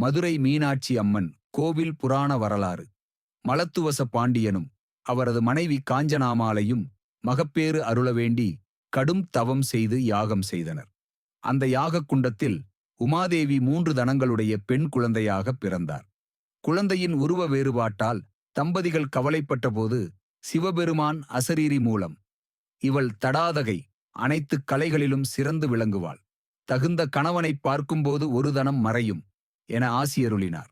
மதுரை மீனாட்சி அம்மன் கோவில் புராண வரலாறு. மலத்துவச பாண்டியனும் அவரது மனைவி காஞ்சனாமாலையும் மகப்பேறு அருள வேண்டி கடும் தவம் செய்து யாகம் செய்தனர். அந்த யாகக் குண்டத்தில் உமாதேவி மூன்று தனங்களுடைய பெண் குழந்தையாக பிறந்தார். குழந்தையின் உருவ வேறுபாட்டால் தம்பதிகள் கவலைப்பட்டபோது சிவபெருமான் அசரீரி மூலம் இவள் தடாதகை அனைத்து கலைகளிலும் சிறந்து விளங்குவாள். தகுந்த கணவனைப் பார்க்கும்போது ஒரு தனம் மறையும். என ஆசியருளினார்.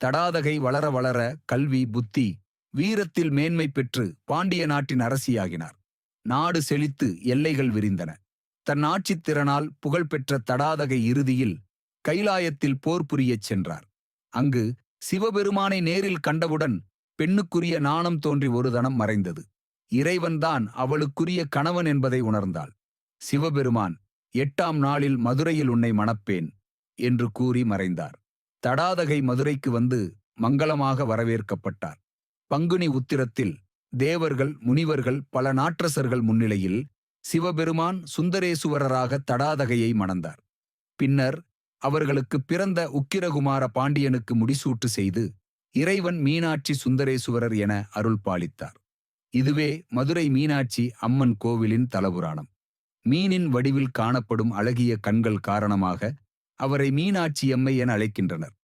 தடாதகை வளர வளர கல்வி புத்தி வீரத்தில் மேன்மை பெற்று பாண்டிய நாட்டின் அரசியாகினார். நாடு செழித்து எல்லைகள் விரிந்தன. தன் ஆட்சித் திறனால் புகழ்பெற்ற தடாதகை இறுதியில் கைலாயத்தில் போர் புரியச் சென்றார். அங்கு சிவபெருமானை நேரில் கண்டவுடன் பெண்ணுக்குரிய நாணம் தோன்றி ஒரு தனம் மறைந்தது. இறைவன்தான் அவளுக்குரிய கணவன் என்பதை உணர்ந்தாள். சிவபெருமான் எட்டாம் நாளில் மதுரையில் உன்னை மணப்பேன் என்று கூறி மறைந்தார். தடாதகை மதுரைக்கு வந்து மங்களமாக வரவேற்கப்பட்டார். பங்குனி உத்திரத்தில் தேவர்கள் முனிவர்கள் பல நாற்றசர்கள் முன்னிலையில் சிவபெருமான் சுந்தரேசுவரராக தடாதகையை மணந்தார். பின்னர் அவர்களுக்கு பிறந்த உக்கிரகுமார பாண்டியனுக்கு முடிசூட்டு செய்து இறைவன் மீனாட்சி சுந்தரேசுவரர் என அருள் பாலித்தார். இதுவே மதுரை மீனாட்சி அம்மன் கோவிலின் தலபுராணம். மீனின் வடிவில் காணப்படும் அழகிய கண்கள் காரணமாக அவரை மீனாட்சி அம்மை என அழைக்கின்றனர்.